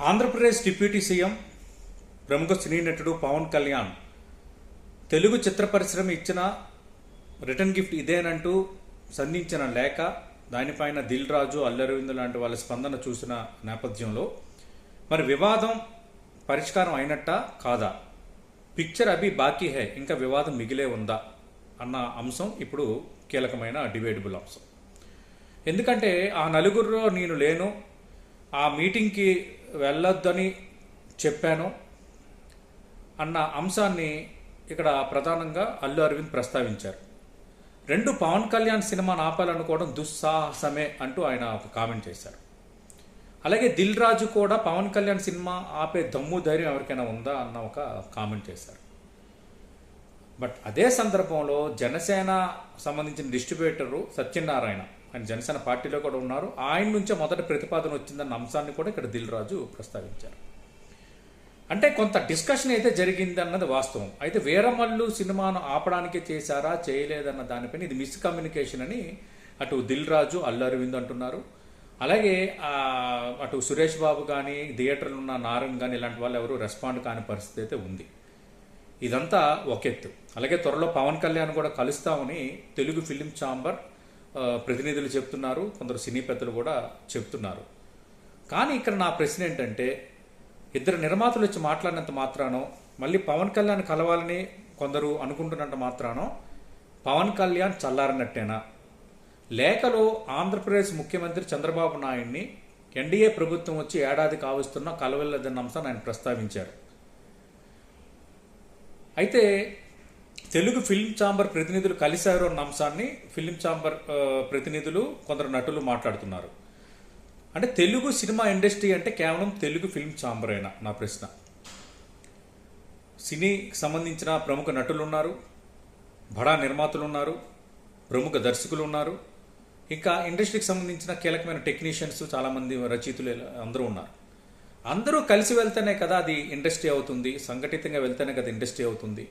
Andhra Pradesh deputy CM ప్రముఖ సినీ నటుడు పవన్ కళ్యాణ్ తెలుగు చిత్ర పరిశ్రమ ఇచ్చిన రిటర్న్ గిఫ్ట్ ఇదేనంటూ సంధించిన లేఖ దానిపైన దిల్ రాజు అల్లరవింద్ లాంటి వాళ్ళ స్పందన చూసిన నేపథ్యంలో మరి వివాదం పరిష్కారం అయినట్టా కాదా? పిక్చర్ అభి బాకీ హే ఇంకా వివాదం మిగిలే ఉందా? అన్న అంశం ఇప్పుడు కీలకమైన డిబేటబుల్ అంశం. ఎందుకంటే ఆ నలుగురిలో నేను లేను ఆ మీటింగ్కి వెళ్ళొద్దని చెప్పాను అన్న అంశాన్ని ఇక్కడ ప్రధానంగా అల్లు అరవింద్ ప్రస్తావించారు. రెండు పవన్ కళ్యాణ్ సినిమాను ఆపాలనుకోవడం దుస్సాహసమే అంటూ ఆయన ఒక కామెంట్ చేశారు. అలాగే దిల్ రాజు కూడా పవన్ కళ్యాణ్ సినిమా ఆపే దమ్ము ధైర్యం ఎవరికైనా ఉందా అన్న ఒక కామెంట్ చేశారు. బట్ అదే సందర్భంలో జనసేన సంబంధించిన డిస్ట్రిబ్యూటరు సత్యనారాయణ ఆయన జనసేన పార్టీలో కూడా ఉన్నారు. ఆయన నుంచే మొదటి ప్రతిపాదన వచ్చిందన్న అంశాన్ని కూడా ఇక్కడ దిల్ రాజు ప్రస్తావించారు. అంటే కొంత డిస్కషన్ అయితే జరిగింది అన్నది వాస్తవం. అయితే వీరమల్లు సినిమాను ఆపడానికి చేశారా చేయలేదన్న దానిపైన ఇది మిస్ కమ్యూనికేషన్ అని అటు దిల్ రాజు అల్లు అరవింద్ అంటున్నారు. అలాగే అటు సురేష్ బాబు కానీ థియేటర్లు ఉన్న నారాయణ్ కానీ ఇలాంటి వాళ్ళు ఎవరు రెస్పాండ్ కాని పరిస్థితి అయితే ఉంది. ఇదంతా ఒక ఎత్తు అలాగే త్వరలో పవన్ కళ్యాణ్ కూడా కలుస్తామని తెలుగు ఫిలిం ఛాంబర్ ప్రతినిధులు చెప్తున్నారు కొందరు సినీ పెద్దలు కూడా చెప్తున్నారు. కానీ ఇక్కడ నా ప్రశ్న ఏంటంటే ఇద్దరు నిర్మాతలు వచ్చి మాట్లాడినంత మాత్రానో మళ్ళీ పవన్ కళ్యాణ్ కలవాలని కొందరు అనుకుంటున్నంత మాత్రానో పవన్ కళ్యాణ్ చల్లారినట్టేనా? లేఖలో ఆంధ్రప్రదేశ్ ముఖ్యమంత్రి చంద్రబాబు నాయుడిని ఎన్డీఏ ప్రభుత్వం వచ్చి ఏడాది కావస్తున్న కలవలేదన్న అంశాన్ని ఆయన ప్రస్తావించారు. అయితే తెలుగు ఫిల్మ్ ఛాంబర్ ప్రతినిధులు కలిశారు అన్న అంశాన్ని ఫిల్మ్ ఛాంబర్ ప్రతినిధులు కొందరు నటులు మాట్లాడుతున్నారు. అంటే తెలుగు సినిమా ఇండస్ట్రీ అంటే కేవలం తెలుగు ఫిల్మ్ ఛాంబర్ అయినా నా ప్రశ్న. సినీకి సంబంధించిన ప్రముఖ నటులు ఉన్నారు బడా నిర్మాతలు ఉన్నారు ప్రముఖ దర్శకులు ఉన్నారు ఇంకా ఇండస్ట్రీకి సంబంధించిన కీలకమైన టెక్నీషియన్స్ చాలామంది రచయితలు అందరూ ఉన్నారు. అందరూ కలిసి వెళ్తేనే కదా అది ఇండస్ట్రీ అవుతుంది సంఘటితంగా వెళ్తేనే కదా ఇండస్ట్రీ అవుతుంది.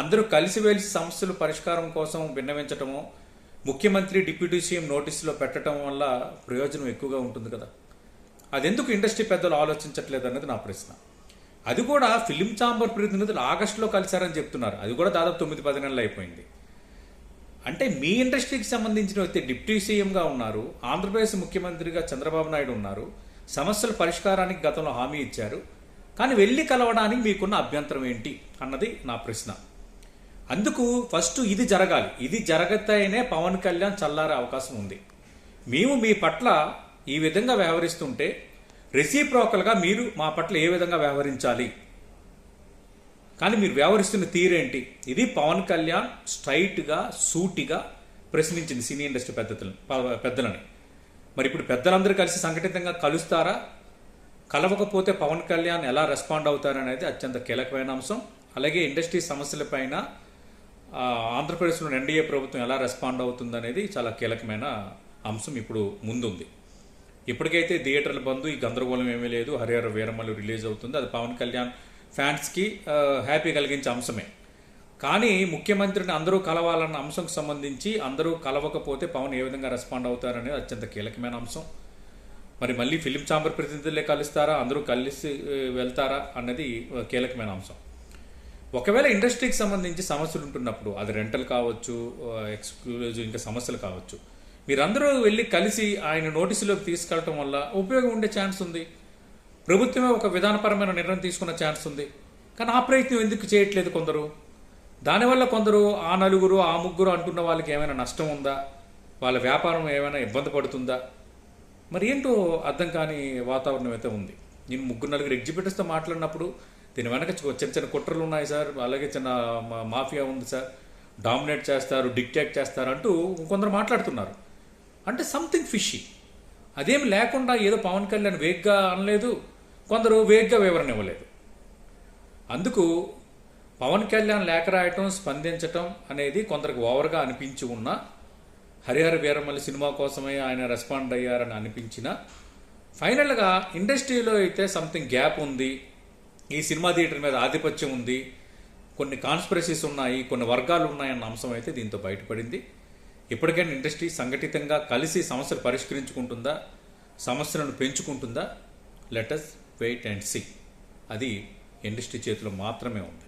అందరూ కలిసి వెలిసి సమస్యలు పరిష్కారం కోసం విన్నవించటమో ముఖ్యమంత్రి డిప్యూటీ సీఎం నోటీసులో పెట్టడం వల్ల ప్రయోజనం ఎక్కువగా ఉంటుంది కదా. అదెందుకు ఇండస్ట్రీ పెద్దలు ఆలోచించట్లేదు అన్నది నా ప్రశ్న. అది కూడా ఫిలిం ఛాంబర్ ప్రతినిధులు ఆగస్టులో కలిశారని చెప్తున్నారు. అది కూడా దాదాపు తొమ్మిది పది నెలలు అయిపోయింది. అంటే మీ ఇండస్ట్రీకి సంబంధించిన వ్యక్తి డిప్యూటీ సీఎంగా ఉన్నారు ఆంధ్రప్రదేశ్ ముఖ్యమంత్రిగా చంద్రబాబు నాయుడు ఉన్నారు సమస్యల పరిష్కారానికి గతంలో హామీ ఇచ్చారు కానీ వెళ్ళి కలవడానికి మీకున్న అభ్యంతరం ఏంటి అన్నది నా ప్రశ్న. అందుకు ఫస్ట్ ఇది జరగాలి. ఇది జరగతేనే పవన్ కళ్యాణ్ చల్లారే అవకాశం ఉంది. మేము మీ పట్ల ఈ విధంగా వ్యవహరిస్తుంటే రెసిప్రోకల్గా మీరు మా పట్ల ఏ విధంగా వ్యవహరించాలి? కానీ మీరు వ్యవహరిస్తున్న తీరేంటి? ఇది పవన్ కళ్యాణ్ స్ట్రైట్గా సూటిగా ప్రశ్నించింది సినీ ఇండస్ట్రీ పెద్దలు పెద్దలని. మరి ఇప్పుడు పెద్దలందరూ కలిసి సంఘటితంగా కలుస్తారా? కలవకపోతే పవన్ కళ్యాణ్ ఎలా రెస్పాండ్ అవుతారనేది అత్యంత కీలకమైన అంశం. అలాగే ఇండస్ట్రీ సమస్యలపైన ఆంధ్రప్రదేశ్లో ఎన్డీఏ ప్రభుత్వం ఎలా రెస్పాండ్ అవుతుందనేది చాలా కీలకమైన అంశం ఇప్పుడు ముందుంది. ఇప్పటికైతే థియేటర్ల బంధు ఈ గందరగోళం ఏమీ లేదు. హరిహర వీరమల్లు రిలీజ్ అవుతుంది. అది పవన్ కళ్యాణ్ ఫ్యాన్స్కి హ్యాపీ కలిగించే అంశమే. కానీ ముఖ్యమంత్రిని అందరూ కలవాలన్న అంశంకి సంబంధించి అందరూ కలవకపోతే పవన్ ఏ విధంగా రెస్పాండ్ అవుతారనేది అత్యంత కీలకమైన అంశం. మరి మళ్ళీ ఫిలిం ఛాంబర్ ప్రతినిధులే కలుస్తారా? అందరూ కలిసి వెళ్తారా? అన్నది కీలకమైన అంశం. ఒకవేళ ఇండస్ట్రీకి సంబంధించి సమస్యలు ఉంటున్నప్పుడు అది రెంటల్ కావచ్చు ఎక్స్క్లూజివ్ ఇంకా సమస్యలు కావచ్చు మీరందరూ వెళ్ళి కలిసి ఆయన నోటీసులోకి తీసుకెళ్ళటం వల్ల ఉపయోగం ఉండే ఛాన్స్ ఉంది. ప్రభుత్వమే ఒక విధానపరమైన నిర్ణయం తీసుకున్న ఛాన్స్ ఉంది. కానీ ఆ ప్రయత్నం ఎందుకు చేయట్లేదు కొందరు? దానివల్ల కొందరు ఆ నలుగురు ఆ ముగ్గురు అంటున్న వాళ్ళకి ఏమైనా నష్టం ఉందా? వాళ్ళ వ్యాపారం ఏమైనా ఇబ్బంది పడుతుందా? మరి ఏంటో అర్థం కాని వాతావరణం అయితే ఉంది. నేను ముగ్గురు నలుగురు ఎగ్జిబిటర్స్తో మాట్లాడినప్పుడు దీని వెనక చిన్న చిన్న కుట్రలు ఉన్నాయి సార్. అలాగే చిన్న మా- మాఫియా ఉంది సార్. డామినేట్ చేస్తారు డిక్టేట్ చేస్తారు అంటూ కొందరు మాట్లాడుతున్నారు. అంటే సంథింగ్ ఫిషీ అదేం లేకుండా ఏదో పవన్ కళ్యాణ్ వేగ్గా అనలేదు కొందరు వేగ్గా వివరణ ఇవ్వలేదు. అందుకు పవన్ కళ్యాణ్ లేఖ రాయటం స్పందించటం అనేది కొందరికి ఓవర్గా అనిపించి ఉన్న హరిహర వీరమల్లి సినిమా కోసమే ఆయన రెస్పాండ్ అయ్యారని అనిపించిన ఫైనల్గా ఇండస్ట్రీలో అయితే సంథింగ్ గ్యాప్ ఉంది ఈ సినిమా థియేటర్ మీద ఆధిపత్యం ఉంది. కొన్ని కాన్స్పిరసీస్ ఉన్నాయి కొన్ని వర్గాలు ఉన్నాయన్న అంశం అయితే దీంతో బయటపడింది. ఇప్పటికైనా ఇండస్ట్రీ సంఘటితంగా కలిసి సమస్యలు పరిష్కరించుకుంటుందా? సమస్యలను పెంచుకుంటుందా? లెటస్ వెయిట్ అండ్ సీ అది ఇండస్ట్రీ చేతిలో మాత్రమే ఉంది.